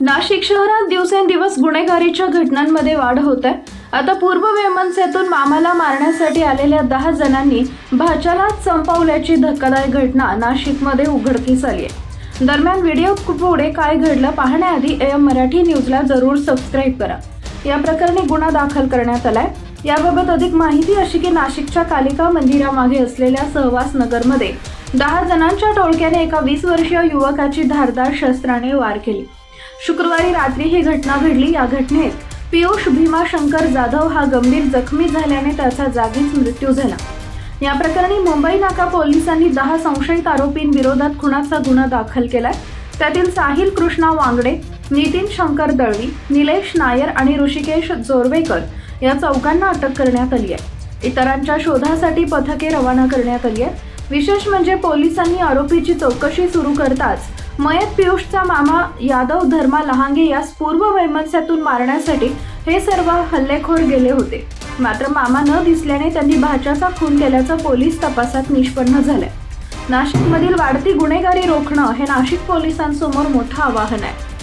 नाशिक शहरात दिवसेंदिवस गुन्हेगारीच्या घटनांमध्ये वाढ होत आहे आता पूर्व वेमनसेतून मामाला मारण्यासाठी आलेल्या दहा जणांनी भाच्यालाच संपवल्याची धक्कादायक घटना नाशिकमध्ये उघडकीस आली आहे. दरम्यान व्हिडिओ पुढे काय घडलं पाहण्याआधी एम मराठी न्यूजला जरूर सबस्क्राईब करा. या प्रकरणी गुन्हा दाखल करण्यात आलाय. याबाबत अधिक माहिती अशी की नाशिकच्या कालिका मंदिरामागे असलेल्या सहवास नगरमध्ये दहा जणांच्या टोळक्याने एका वीस वर्षीय युवकाची धारदार शस्त्राने वार केली. शुक्रवारी रात्री ही घटना घडली. या घटनेत पियुष भीमाशंकर जाधव हा गंभीर जखमी झाल्याने त्याचा जागीच मृत्यू झाला. या प्रकरणी मुंबई नाका पोलिसांनी दहा संशयित आरोपींविरोधात खुनाचा गुन्हा दाखल केलाय. त्यातील साहिल कृष्णा वांगडे नितीन शंकर दळवी निलेश नायर आणि ऋषिकेश जोरवेकर या चौघांना अटक करण्यात आली आहे. इतरांच्या शोधासाठी पथके रवाना करण्यात आली आहेत. विशेष म्हणजे पोलिसांनी आरोपीची चौकशी सुरू करताच मयत पियुषचा मामा यादव धर्मा लहांगे यास पूर्व वैमनस्यातून मारण्यासाठी हे सर्व हल्लेखोर गेले होते. मात्र मामा न दिसल्याने त्यांनी भाच्याचा खून केल्याचं पोलीस तपासात निष्पन्न झालंय. नाशिकमधील वाढती गुन्हेगारी रोखणं हे नाशिक पोलिसांसमोर मोठं आव्हान आहे.